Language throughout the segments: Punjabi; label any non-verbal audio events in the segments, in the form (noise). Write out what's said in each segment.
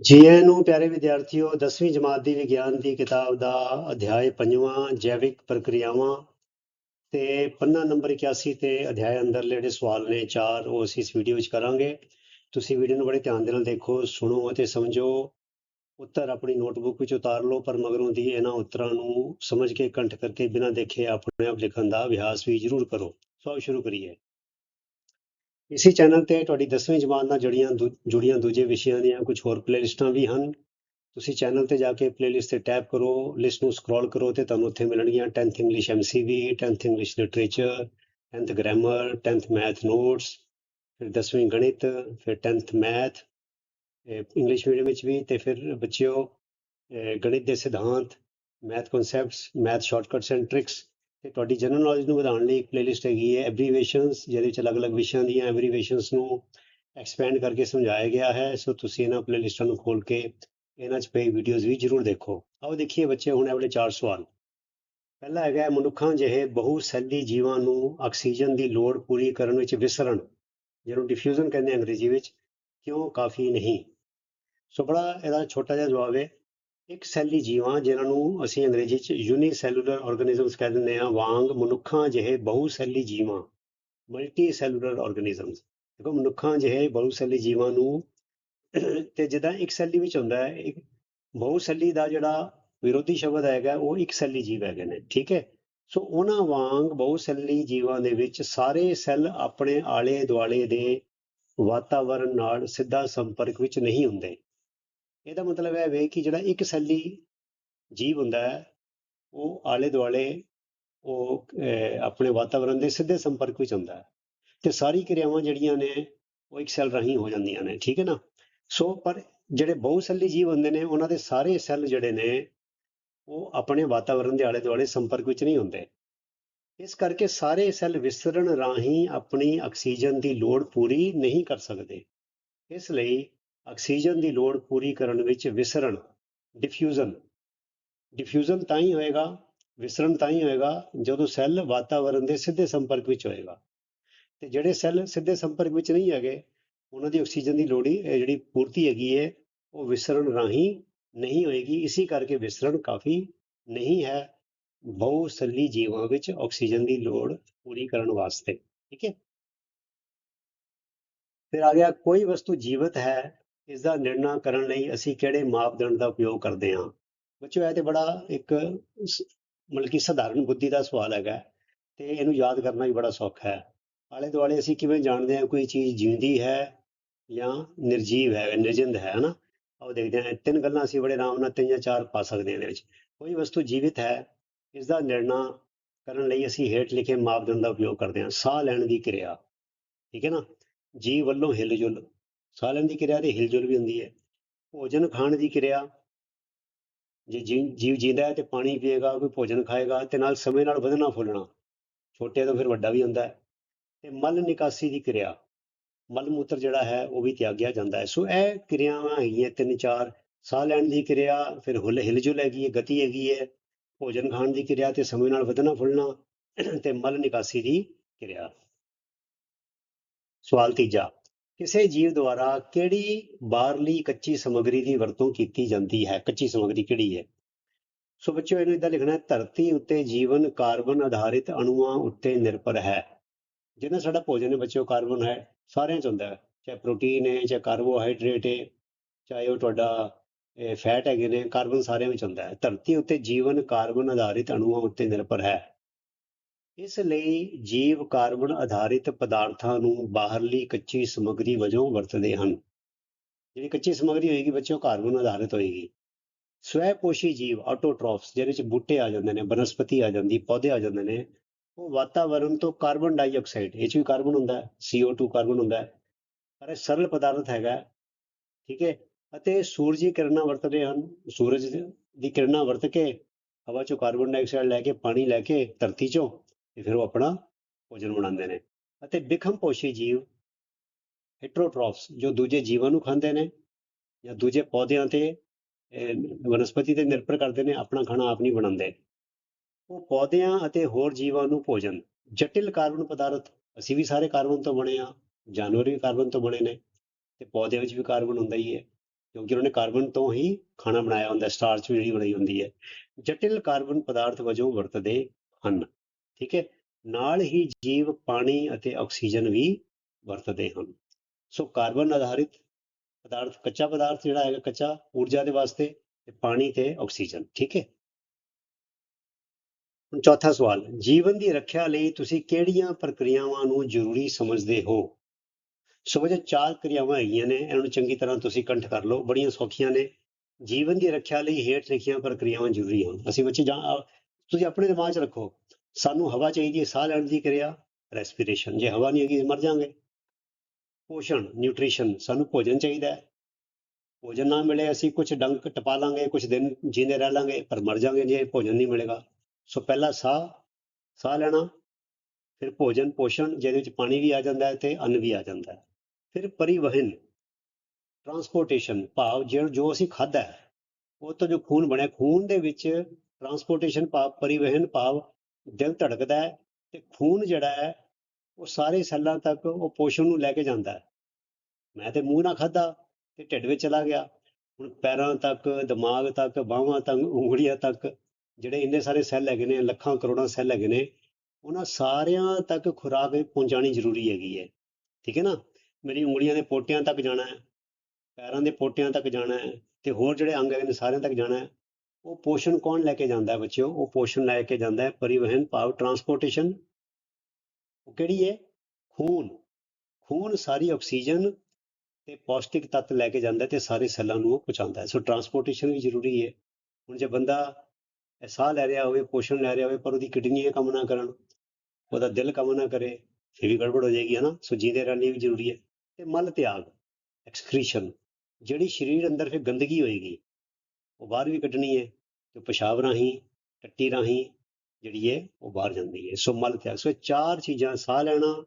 ਜੀ ਆਇਆਂ ਨੂੰ ਪਿਆਰੇ ਵਿਦਿਆਰਥੀਓ 10ਵੀਂ ਜਮਾਤ ਦੀ ਵਿਗਿਆਨ ਦੀ ਕਿਤਾਬ ਦਾ ਅਧਿਆਇ ਪੰਜਵਾਂ, ਜੈਵਿਕ ਪ੍ਰਕਿਰਿਆਵਾਂ ਤੇ ਪੰਨਾ ਨੰਬਰ 81 ਤੇ ਅਧਿਆਇ ਅੰਦਰ ਜਿਹੜੇ ਸਵਾਲ ਨੇ ਚਾਰ, ਉਹ ਅਸੀਂ ਇਸ ਵੀਡੀਓ ਵਿੱਚ ਕਰਾਂਗੇ। ਤੁਸੀਂ ਵੀਡੀਓ ਨੂੰ ਬੜੇ ਧਿਆਨ ਦੇ ਨਾਲ ਦੇਖੋ, ਸੁਣੋ ਅਤੇ ਸਮਝੋ। ਉੱਤਰ ਆਪਣੀ ਨੋਟਬੁੱਕ ਵਿੱਚ ਉਤਾਰ ਲਓ, ਪਰ ਮਗਰੋਂ ਦੀ ਇਹਨਾਂ ਉੱਤਰਾਂ ਨੂੰ ਸਮਝ ਕੇ ਕੰਠ ਕਰਕੇ ਬਿਨਾਂ ਦੇਖੇ ਆਪਣੇ ਆਪ ਲਿਖਣ ਦਾ ਅਭਿਆਸ ਵੀ ਜ਼ਰੂਰ ਕਰੋ। ਸੋ ਸ਼ੁਰੂ ਕਰੀਏ। ਇਸੇ ਚੈਨਲ ਤੇ ਤੁਹਾਡੀ 10ਵੀਂ ਜਮਾਤ ਨਾਲ ਜੁੜੀਆਂ ਦੂ- ਜੁੜੀਆਂ ਦੂਜੇ ਵਿਸ਼ਿਆਂ ਦੀਆਂ ਕੁਝ ਹੋਰ ਪਲੇਲਿਸਟਾਂ ਵੀ ਹਨ। ਤੁਸੀਂ ਚੈਨਲ ਤੇ ਜਾ ਕੇ ਪਲੇਲਿਸਟ ਤੇ ਟੈਪ ਕਰੋ ਲਿਸਟ ਨੂੰ ਸਕਰੋਲ ਕਰੋ ਤੇ ਤੁਹਾਨੂੰ ਉੱਥੇ ਮਿਲਣਗੀਆਂ 10th English MCV 10th English literature 10th grammar 10th math notes ਫਿਰ 10ਵੀਂ ਗਣਿਤ ਫਿਰ 10th ਮੈਥ ਇੰਗਲਿਸ਼ ਮੀਡੀਅਮ ਵਿੱਚ ਵੀ ਤੇ ਫਿਰ ਬੱਚਿਓ ਗਣਿਤ ਦੇ ਸਿਧਾਂਤ math concepts math shortcuts and tricks ਤੇ ਤੁਹਾਡੀ ਜਨਰਲ ਨੌਲੇਜ ਨੂੰ ਵਧਾਉਣ ਲਈ ਇੱਕ ਪਲੇਲਿਸਟ ਹੈਗੀ ਹੈ ਐਬਰੀਵੇਸ਼ਨਸ ਜਿਹਦੇ ਵਿੱਚ ਅਲੱਗ-ਅਲੱਗ ਵਿਸ਼ਿਆਂ ਦੀਆਂ ਐਬਰੀਵੇਸ਼ਨਸ ਨੂੰ ਐਕਸਪੈਂਡ ਕਰਕੇ ਸਮਝਾਇਆ ਗਿਆ ਹੈ। ਸੋ ਤੁਸੀਂ ਇਹਨਾਂ ਪਲੇਲਿਸਟਾਂ ਨੂੰ ਖੋਲ ਕੇ ਇਹਨਾਂ 'ਚ ਪਈ ਵੀਡੀਓਜ਼ ਵੀ ਜ਼ਰੂਰ ਦੇਖੋ। ਆਓ ਦੇਖੀਏ ਬੱਚੇ, ਹੁਣ ਆਪਣੇ ਚਾਰ ਸਵਾਲ। ਪਹਿਲਾ ਹੈਗਾ ਮਨੁੱਖਾਂ ਜਿਹੇ ਬਹੁ ਸੈਲੀ ਜੀਵਾਂ ਨੂੰ ਆਕਸੀਜਨ ਦੀ ਲੋੜ ਪੂਰੀ ਕਰਨ ਵਿੱਚ ਵਿਸਰਣ ਜਿਹਨੂੰ ਡਿਫਿਊਜ਼ਨ ਕਹਿੰਦੇ ਅੰਗਰੇਜ਼ੀ ਵਿੱਚ, ਕਿਉਂ ਕਾਫੀ ਨਹੀਂ? ਸੋ ਬੜਾ ਇਹਦਾ ਛੋਟਾ ਜਿਹਾ ਜਵਾਬ ਹੈ। ਇੱਕ ਸੈਲੀ ਜੀਵਾਂ, ਜਿਨ੍ਹਾਂ ਨੂੰ ਅਸੀਂ ਅੰਗਰੇਜ਼ੀ 'ਚ ਯੂਨੀਸੈਲੂਲਰ ਆਰਗੇਨਿਜ਼ਮਸ ਕਹਿ ਦਿੰਦੇ ਹਾਂ, ਵਾਂਗ ਮਨੁੱਖਾਂ ਜਿਹੇ ਬਹੁ ਸੈਲੀ ਜੀਵਾਂ ਮਲਟੀ ਸੈਲੂਲਰ ਆਰਗੇਨਿਜ਼ਮਸ ਦੇਖੋ, ਮਨੁੱਖਾਂ ਜਿਹੇ ਬਹੁ ਸੈਲੀ ਜੀਵਾਂ ਨੂੰ (clears throat) ਤੇ ਜਿੱਦਾਂ ਇੱਕ ਸੈਲੀ ਵਿੱਚ ਹੁੰਦਾ ਹੈ, ਇੱਕ ਬਹੁ ਸੈਲੀ ਦਾ ਜਿਹੜਾ ਵਿਰੋਧੀ ਸ਼ਬਦ ਹੈਗਾ, ਉਹ ਇੱਕ ਸੈਲੀ ਜੀਵ ਹੈਗੇ ਨੇ, ਠੀਕ ਹੈ? ਸੋ ਉਹਨਾਂ ਵਾਂਗ ਬਹੁ ਸੈਲੀ ਜੀਵਾਂ ਦੇ ਵਿੱਚ ਸਾਰੇ ਸੈੱਲ ਆਪਣੇ ਆਲੇ ਦੁਆਲੇ ਦੇ ਵਾਤਾਵਰਣ ਨਾਲ ਸਿੱਧਾ ਸੰਪਰਕ ਵਿੱਚ ਨਹੀਂ ਹੁੰਦੇ। ਇਹਦਾ ਮਤਲਬ ਹੈ ਵੇ ਕਿ ਜਿਹੜਾ ਇੱਕ ਸੈਲੀ ਜੀਵ ਹੁੰਦਾ ਹੈ, ਉਹ ਆਲੇ ਦੁਆਲੇ ਉਹ ਆਪਣੇ ਵਾਤਾਵਰਣ ਦੇ ਸਿੱਧੇ ਸੰਪਰਕ ਵਿੱਚ ਹੁੰਦਾ ਹੈ ਤੇ ਸਾਰੀ ਕਿਰਿਆਵਾਂ ਜਿਹੜੀਆਂ ਨੇ, ਉਹ ਇੱਕ ਸੈੱਲ ਰਾਹੀਂ ਹੋ ਜਾਂਦੀਆਂ ਨੇ, ਠੀਕ ਹੈ ਨਾ? ਸੋ ਪਰ ਜਿਹੜੇ ਬਹੁਸੈਲੀ ਜੀਵ ਹੁੰਦੇ ਨੇ, ਉਹਨਾਂ ਦੇ ਸਾਰੇ ਸੈੱਲ ਜਿਹੜੇ ਨੇ, ਉਹ ਆਪਣੇ ਵਾਤਾਵਰਣ ਦੇ ਆਲੇ ਦੁਆਲੇ ਸੰਪਰਕ ਵਿੱਚ ਨਹੀਂ ਹੁੰਦੇ। ਇਸ ਕਰਕੇ ਸਾਰੇ ਸੈੱਲ ਵਿਸਰਣ ਰਾਹੀਂ ਆਪਣੀ ਆਕਸੀਜਨ ਦੀ ਲੋੜ ਪੂਰੀ ਨਹੀਂ ਕਰ ਸਕਦੇ। ਇਸ ਲਈ ਆਕਸੀਜਨ ਦੀ ਲੋੜ ਪੂਰੀ ਕਰਨ ਵਿੱਚ ਵਿਸਰਣ ਡਿਫਿਊਜ਼ਨ ਡਿਫਿਊਜ਼ਨ ਤਾਂ ਹੀ ਹੋਏਗਾ ਵਿਸਰਣ ਤਾਂ ਹੀ ਹੋਏਗਾ ਜਦੋਂ ਸੈੱਲ ਵਾਤਾਵਰਣ ਦੇ ਸਿੱਧੇ ਸੰਪਰਕ ਵਿੱਚ ਹੋਏਗਾ। ਤੇ ਜਿਹੜੇ ਸੈੱਲ ਸਿੱਧੇ ਸੰਪਰਕ ਵਿੱਚ ਨਹੀਂ ਹੈਗੇ, ਉਹਨਾਂ ਦੀ ਆਕਸੀਜਨ ਦੀ ਲੋੜ ਹੀ, ਇਹ ਜਿਹੜੀ ਪੂਰਤੀ ਹੈਗੀ ਹੈ ਉਹ ਵਿਸਰਣ ਰਾਹੀਂ ਨਹੀਂ ਹੋਏਗੀ। ਇਸੇ ਕਰਕੇ ਵਿਸਰਣ ਕਾਫੀ ਨਹੀਂ ਹੈ। ਬਹੁਸਲੀ ਜੀਵਾਂ ਵਿੱਚ ਆਕਸੀਜਨ ਦੀ ਲੋੜ ਪੂਰੀ ਕਰਨ ਵਾਸਤੇ। ਠੀਕ ਹੈ? ਫਿਰ ਆ ਗਿਆ, ਕੋਈ ਵਸਤੂ ਜੀਵਤ ਹੈ ਇਸ ਦਾ ਨਿਰਣਾ ਕਰਨ ਲਈ ਅਸੀਂ ਕਿਹੜੇ ਮਾਪਦੰਡ ਦਾ ਉਪਯੋਗ ਕਰਦੇ ਹਾਂ? ਬੱਚੋ, ਇਹ ਤੇ ਬੜਾ ਇੱਕ ਮਤਲਬ ਕਿ ਸਧਾਰਨ ਬੁੱਧੀ ਦਾ ਸਵਾਲ ਹੈਗਾ ਤੇ ਇਹਨੂੰ ਯਾਦ ਕਰਨਾ ਵੀ ਬੜਾ ਸੌਖਾ ਹੈ। ਆਲੇ ਦੁਆਲੇ ਅਸੀਂ ਕਿਵੇਂ ਜਾਣਦੇ ਹਾਂ ਕੋਈ ਚੀਜ਼ ਜਿਉਂਦੀ ਹੈ ਜਾਂ ਨਿਰਜੀਵ ਹੈ, ਨਿਰਜਿੰਦ ਹੈ, ਹਨਾ? ਆਓ ਦੇਖਦੇ ਹਾਂ, ਤਿੰਨ ਗੱਲਾਂ ਅਸੀਂ ਬੜੇ ਆਰਾਮ ਨਾਲ ਤਿੰਨ ਜਾਂ ਚਾਰ ਪਾ ਸਕਦੇ ਹਾਂ ਇਹਦੇ ਵਿੱਚ। ਕੋਈ ਵਸਤੂ ਜੀਵਿਤ ਹੈ ਇਸ ਦਾ ਨਿਰਣਾ ਕਰਨ ਲਈ ਅਸੀਂ ਹੇਠ ਲਿਖੇ ਮਾਪਦੰਡ ਦਾ ਉਪਯੋਗ ਕਰਦੇ ਹਾਂ। ਸਾਹ ਲੈਣ ਦੀ ਕਿਰਿਆ, ਠੀਕ ਹੈ ਨਾ? ਜੀਵ ਵੱਲੋਂ ਹਿਲਜੁਲ ਸਾਹ ਲੈਣ ਦੀ ਕਿਰਿਆ ਤੇ ਹਿਲਜੁਲ ਵੀ ਹੁੰਦੀ ਹੈ। ਭੋਜਨ ਖਾਣ ਦੀ ਕਿਰਿਆ, ਜੇ ਜੀ- ਜੀਵ ਜੀਂਦਾ ਹੈ ਤੇ ਪਾਣੀ ਪੀਏਗਾ, ਕੋਈ ਭੋਜਨ ਖਾਏਗਾ ਤੇ ਨਾਲ ਸਮੇਂ ਨਾਲ ਵਧਣਾ ਫੁੱਲਣਾ, ਛੋਟੇ ਤੋਂ ਫਿਰ ਵੱਡਾ ਵੀ ਹੁੰਦਾ ਹੈ। ਤੇ ਮਲ ਨਿਕਾਸੀ ਦੀ ਕਿਰਿਆ, ਮਲ ਮੂਤਰ ਜਿਹੜਾ ਹੈ ਉਹ ਵੀ ਤਿਆਗਿਆ ਜਾਂਦਾ ਹੈ। ਸੋ ਇਹ ਕਿਰਿਆਵਾਂ ਹੈਗੀਆਂ ਤਿੰਨ ਚਾਰ, ਸਾਹ ਲੈਣ ਦੀ ਕਿਰਿਆ, ਫਿਰ ਹੁਲ, ਹਿਲਜੁਲ ਹੈਗੀ ਹੈ, ਗਤੀ ਹੈਗੀ ਹੈ, ਭੋਜਨ ਖਾਣ ਦੀ ਕਿਰਿਆ ਤੇ ਸਮੇਂ ਨਾਲ ਵਧਣਾ ਫੁੱਲਣਾ ਤੇ ਮਲ ਨਿਕਾਸੀ ਦੀ ਕਿਰਿਆ। ਸਵਾਲ ਤੀਜਾ ਕਿਸੇ ਜੀਵ ਦੁਆਰਾ ਕਿਹੜੀ ਬਾਹਰਲੀ ਕੱਚੀ ਸਮੱਗਰੀ ਦੀ ਵਰਤੋਂ ਕੀਤੀ ਜਾਂਦੀ ਹੈ? ਕੱਚੀ ਸਮੱਗਰੀ ਕਿਹੜੀ ਹੈ? ਸੋ ਬੱਚਿਓ, ਇਹਨੂੰ ਇਦਾਂ ਲਿਖਣਾ ਹੈ, ਧਰਤੀ ਉੱਤੇ ਜੀਵਨ ਕਾਰਬਨ ਆਧਾਰਿਤ ਅਣੂਆਂ ਉੱਤੇ ਨਿਰਭਰ ਹੈ। ਜਿਹੜਾ ਸਾਡਾ ਭੋਜਨ ਹੈ ਬੱਚਿਓ, ਕਾਰਬਨ ਹੈ, ਸਾਰਿਆਂ ਚ ਹੁੰਦਾ ਹੈ। ਚਾਹੇ ਪ੍ਰੋਟੀਨ ਹੈ, ਚਾਹੇ ਕਾਰਬੋਹਾਈਡਰੇਟ ਹੈ, ਚਾਹੇ ਉਹ ਤੁਹਾਡਾ ਫੈਟ ਹੈਗੇ ਨੇ, ਕਾਰਬਨ ਸਾਰਿਆਂ ਵਿੱਚ ਹੁੰਦਾ ਹੈ। ਧਰਤੀ ਉੱਤੇ ਜੀਵਨ ਕਾਰਬਨ ਆਧਾਰਿਤ ਅਣੂਆਂ ਉੱਤੇ ਨਿਰਭਰ ਹੈ। ਇਸ ਲਈ ਜੀਵ ਕਾਰਬਨ ਆਧਾਰਿਤ ਪਦਾਰਥਾਂ ਨੂੰ ਬਾਹਰਲੀ ਕੱਚੀ ਸਮੱਗਰੀ ਵਜੋਂ ਵਰਤਦੇ ਹਨ। ਜਿਹੜੀ ਕੱਚੀ ਸਮੱਗਰੀ ਹੋਏਗੀ, ਬੱਚਿਓ ਕਾਰਬਨ ਆਧਾਰਿਤ ਹੋਏਗੀ। ਸਵੈ ਪੋਸ਼ੀ ਜੀਵ ਆਟੋਟ੍ਰੋਫਸ ਜਿਹਦੇ ਵਿੱਚ ਬੂਟੇ ਆ ਜਾਂਦੇ ਨੇ, ਬਨਸਪਤੀ ਆ ਜਾਂਦੀ, ਪੌਦੇ ਆ ਜਾਂਦੇ ਨੇ, ਉਹ ਵਾਤਾਵਰਣ ਤੋਂ ਕਾਰਬਨ ਡਾਈਆਕਸਾਈਡ, ਇਹ 'ਚ ਵੀ ਕਾਰਬਨ ਹੁੰਦਾ ਹੈ CO2 ਕਾਰਬਨ ਹੁੰਦਾ ਹੈ ਪਰ ਇਹ ਸਰਲ ਪਦਾਰਥ ਹੈਗਾ, ਠੀਕ ਹੈ? ਅਤੇ ਸੂਰਜੀ ਕਿਰਨਾਂ ਵਰਤਦੇ ਹਨ, ਸੂਰਜ ਦੀ ਕਿਰਨਾਂ ਵਰਤ ਕੇ ਹਵਾ ਚੋਂ ਕਾਰਬਨ ਡਾਈਆਕਸਾਈਡ ਲੈ ਕੇ, ਪਾਣੀ ਲੈ ਕੇ ਧਰਤੀ ਚੋਂ ਤੇ ਫਿਰ ਉਹ ਆਪਣਾ ਭੋਜਨ ਬਣਾਉਂਦੇ ਨੇ ਅਤੇ ਬਿਖਮ ਪੋਸ਼ੀ ਜੀਵ ਹੈਟਰੋਟ੍ਰੋਫਸ ਜੋ ਦੂਜੇ ਜੀਵਾਂ ਨੂੰ ਖਾਂਦੇ ਨੇ ਜਾਂ ਦੂਜੇ ਪੌਦਿਆਂ ਤੇ ਵਨਸਪਤੀ ਤੇ ਨਿਰਭਰ ਕਰਦੇ ਨੇ, ਆਪਣਾ ਖਾਣਾ ਆਪ ਨਹੀਂ ਬਣਾਉਂਦੇ। ਉਹ ਪੌਦਿਆਂ ਅਤੇ ਹੋਰ ਜੀਵਾਂ ਨੂੰ ਭੋਜਨ, ਜਟਿਲ ਕਾਰਬਨ ਪਦਾਰਥ, ਅਸੀਂ ਵੀ ਸਾਰੇ ਕਾਰਬਨ ਤੋਂ ਬਣੇ ਆ ਜਾਨਵਰ ਵੀ ਕਾਰਬਨ ਤੋਂ ਬਣੇ ਨੇ ਤੇ ਪੌਦਿਆਂ ਵਿੱਚ ਵੀ ਕਾਰਬਨ ਹੁੰਦਾ ਹੀ ਹੈ, ਕਿਉਂਕਿ ਉਹਨਾਂ ਨੇ ਕਾਰਬਨ ਤੋਂ ਹੀ ਖਾਣਾ ਬਣਾਇਆ ਹੁੰਦਾ, ਸਟਾਰਚ ਵੀ ਜਿਹੜੀ ਬਣਾਈ ਹੁੰਦੀ ਹੈ। ਜਟਿਲ ਕਾਰਬਨ ਪਦਾਰਥ ਵਜੋਂ ਵਰਤਦੇ ਹਨ। ਠੀਕ ਹੈ, ਨਾਲ ਹੀ ਜੀਵ, ਪਾਣੀ ਅਤੇ ਆਕਸੀਜਨ ਵੀ ਵਰਤਦੇ ਹਨ। ਸੋ ਕਾਰਬਨ ਆਧਾਰਿਤ ਪਦਾਰਥ, ਕੱਚਾ ਪਦਾਰਥ ਜਿਹੜਾ ਹੈਗਾ, ਕੱਚਾ ਊਰਜਾ ਦੇ ਵਾਸਤੇ ਤੇ ਪਾਣੀ ਤੇ ਆਕਸੀਜਨ, ਠੀਕ ਹੈ। ਹੁਣ ਚੌਥਾ ਸਵਾਲ, ਜੀਵਨ ਦੀ ਰੱਖਿਆ ਲਈ ਤੁਸੀਂ ਕਿਹੜੀਆਂ ਪ੍ਰਕਿਰਿਆਵਾਂ ਨੂੰ ਜ਼ਰੂਰੀ ਸਮਝਦੇ ਹੋ? ਸੋ ਵਜੇ ਚਾਰ ਕਿਰਿਆਵਾਂ ਹੈਗੀਆਂ ਨੇ, ਇਹਨਾਂ ਨੂੰ ਚੰਗੀ ਤਰ੍ਹਾਂ ਤੁਸੀਂ ਕੰਠ ਕਰ ਲਓ, ਬੜੀਆਂ ਸੌਖੀਆਂ ਨੇ। ਜੀਵਨ ਦੀ ਰੱਖਿਆ ਲਈ ਹੇਠ ਲਿਖੀਆਂ ਪ੍ਰਕਿਰਿਆਵਾਂ ਜ਼ਰੂਰੀ ਹਨ। ਅਸੀਂ ਬੱਚੇ ਜਾਂ, ਤੁਸੀਂ ਆਪਣੇ ਦਿਮਾਗ 'ਚ ਰੱਖੋ ਸਾਨੂੰ ਹਵਾ ਚਾਹੀਦੀ ਹੈ, ਸਾਹ ਲੈਣ ਦੀ ਕਿਰਿਆ ਰੈਸਪੀਰੇਸ਼ਨ ਜੇ ਹਵਾ ਨਹੀਂ ਹੈਗੀ ਮਰ ਜਾਵਾਂਗੇ। ਪੋਸ਼ਣ ਨਿਊਟ੍ਰੀਸ਼ਨ ਸਾਨੂੰ ਭੋਜਨ ਚਾਹੀਦਾ ਹੈ। ਭੋਜਨ ਨਾ ਮਿਲੇ, ਅਸੀਂ ਕੁਝ ਡੰਕ ਟਪਾ ਲਾਂਗੇ ਕੁਝ ਦਿਨ ਜੀਂਦੇ ਰਹਿ ਲਾਂਗੇ, ਪਰ ਮਰ ਜਾਵਾਂਗੇ ਜੇ ਭੋਜਨ ਨਹੀਂ ਮਿਲੇਗਾ। ਸੋ ਪਹਿਲਾ ਸਾਹ ਸਾਹ ਲੈਣਾ, ਫਿਰ ਭੋਜਨ, ਪੋਸ਼ਣ, ਜਿਹਦੇ ਵਿੱਚ ਪਾਣੀ ਵੀ ਆ ਜਾਂਦਾ ਹੈ ਤੇ ਅੰਨ ਵੀ ਆ ਜਾਂਦਾ ਹੈ। ਫਿਰ ਪਰਿਵਹਨ ਟਰਾਂਸਪੋਰਟੇਸ਼ਨ ਭਾਵ ਜਿਹੜਾ ਜੋ ਅਸੀਂ ਖਾਧਾ ਹੈ, ਉਹ ਤੋਂ ਜੋ ਖੂਨ ਬਣਿਆ, ਖੂਨ ਦੇ ਵਿੱਚ ਟਰਾਂਸਪੋਰਟੇਸ਼ਨ ਭਾਵ ਪਰਿਵਹਨ ਭਾਵ ਦਿਲ ਧੜਕਦਾ ਹੈ ਤੇ ਖੂਨ ਜਿਹੜਾ ਹੈ, ਉਹ ਸਾਰੇ ਸੈੱਲਾਂ ਤੱਕ ਉਹ ਪੋਸ਼ਣ ਨੂੰ ਲੈ ਕੇ ਜਾਂਦਾ ਹੈ। ਮੈਂ ਤੇ ਮੂੰਹ ਨਾ ਖਾਧਾ ਤੇ ਢਿੱਡ ਵਿੱਚ ਚਲਾ ਗਿਆ। ਹੁਣ ਪੈਰਾਂ ਤੱਕ, ਦਿਮਾਗ ਤੱਕ, ਬਾਹਾਂ ਤੱਕ, ਉਂਗਲੀਆਂ ਤੱਕ ਜਿਹੜੇ ਇੰਨੇ ਸਾਰੇ ਸੈੱਲ ਹੈਗੇ ਨੇ, ਲੱਖਾਂ ਕਰੋੜਾਂ ਸੈੱਲ ਹੈਗੇ ਨੇ, ਉਹਨਾਂ ਸਾਰਿਆਂ ਤੱਕ ਖੁਰਾਕ ਪਹੁੰਚਾਣੀ ਜ਼ਰੂਰੀ ਹੈਗੀ ਹੈ। ਠੀਕ ਹੈ ਨਾ? ਮੇਰੀ ਉਂਗਲੀਆਂ ਦੇ ਪੋਟਿਆਂ ਤੱਕ ਜਾਣਾ ਹੈ, ਪੈਰਾਂ ਦੇ ਪੋਟਿਆਂ ਤੱਕ ਜਾਣਾ ਹੈ ਤੇ ਹੋਰ ਜਿਹੜੇ ਅੰਗ ਹੈਗੇ ਨੇ ਸਾਰਿਆਂ ਤੱਕ ਜਾਣਾ ਹੈ। ਉਹ ਪੋਸ਼ਣ ਕੌਣ ਲੈ ਕੇ ਜਾਂਦਾ ਹੈ ਬੱਚਿਓ? ਉਹ ਪੋਸ਼ਣ ਲੈ ਕੇ ਜਾਂਦਾ ਹੈ ਪਰਿਵਹਨ ਭਾਵ ਟਰਾਂਸਪੋਰਟੇਸ਼ਨ ਉਹ ਕਿਹੜੀ ਹੈ? ਖੂਨ। ਖੂਨ ਸਾਰੀ ਆਕਸੀਜਨ ਤੇ ਪੌਸ਼ਟਿਕ ਤੱਤ ਲੈ ਕੇ ਜਾਂਦਾ ਹੈ ਤੇ ਸਾਰੇ ਸੈੱਲਾਂ ਨੂੰ ਉਹ ਪਹੁੰਚਾਉਂਦਾ ਹੈ। ਸੋ ਟਰਾਂਸਪੋਰਟੇਸ਼ਨ ਵੀ ਜ਼ਰੂਰੀ ਹੈ। ਹੁਣ ਜੇ ਬੰਦਾ ਸਾਹ ਲੈ ਰਿਹਾ ਹੋਵੇ, ਪੋਸ਼ਣ ਲੈ ਰਿਹਾ ਹੋਵੇ, ਪਰ ਉਹਦੀ ਕਿਡਨੀਆਂ ਕੰਮ ਨਾ ਕਰਨ, ਉਹਦਾ ਦਿਲ ਕੰਮ ਨਾ ਕਰੇ, ਫਿਰ ਵੀ ਗੜਬੜ ਹੋ ਜਾਏਗੀ ਹਨਾ ਸੋ ਜੀਂਦੇ ਰਹਿਣ ਲਈ ਵੀ ਜ਼ਰੂਰੀ ਹੈ। ਤੇ ਮਲ ਤਿਆਗ ਐਕਸਕ੍ਰੀਸ਼ਨ ਜਿਹੜੀ ਸਰੀਰ ਅੰਦਰ ਫਿਰ ਗੰਦਗੀ ਹੋਏਗੀ, ਉਹ ਬਾਹਰ ਵੀ ਕੱਢਣੀ ਹੈ ਤੇ ਪਿਸ਼ਾਬ ਰਾਹੀਂ, ਟੱਟੀ ਰਾਹੀਂ ਜਿਹੜੀ ਹੈ ਉਹ ਬਾਹਰ ਜਾਂਦੀ ਹੈ। ਸੋ ਮਲ ਤਿਆਗ। ਸੋ ਚਾਰ ਚੀਜ਼ਾਂ, ਸਾਹ ਲੈਣਾ,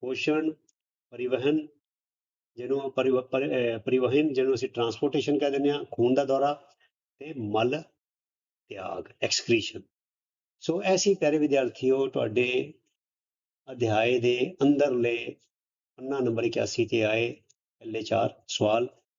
ਪੋਸ਼ਣ, ਪਰਿਵਹਨ, ਜਿਹਨੂੰ ਪਰਿਵ- ਪਰ- ਪਰਿਵਹਨ, ਜਿਹਨੂੰ ਅਸੀਂ ਟਰਾਂਸਪੋਰਟੇਸ਼ਨ ਕਹਿ ਦਿੰਦੇ ਹਾਂ, ਖੂਨ ਦਾ ਦੌਰਾ ਤੇ ਮਲ ਤਿਆਗ ਐਕਸਕ੍ਰੀਸ਼ਨ ਸੋ ਐਸੀ ਪਿਆਰੇ ਵਿਦਿਆਰਥੀਓ, ਤੁਹਾਡੇ ਅਧਿਆਏ ਦੇ ਅੰਦਰਲੇ ਪੰਨਾ ਨੰਬਰ 81 ਤੇ ਆਏ, ਪਹਿਲੇ ਚਾਰ ਸਵਾਲ।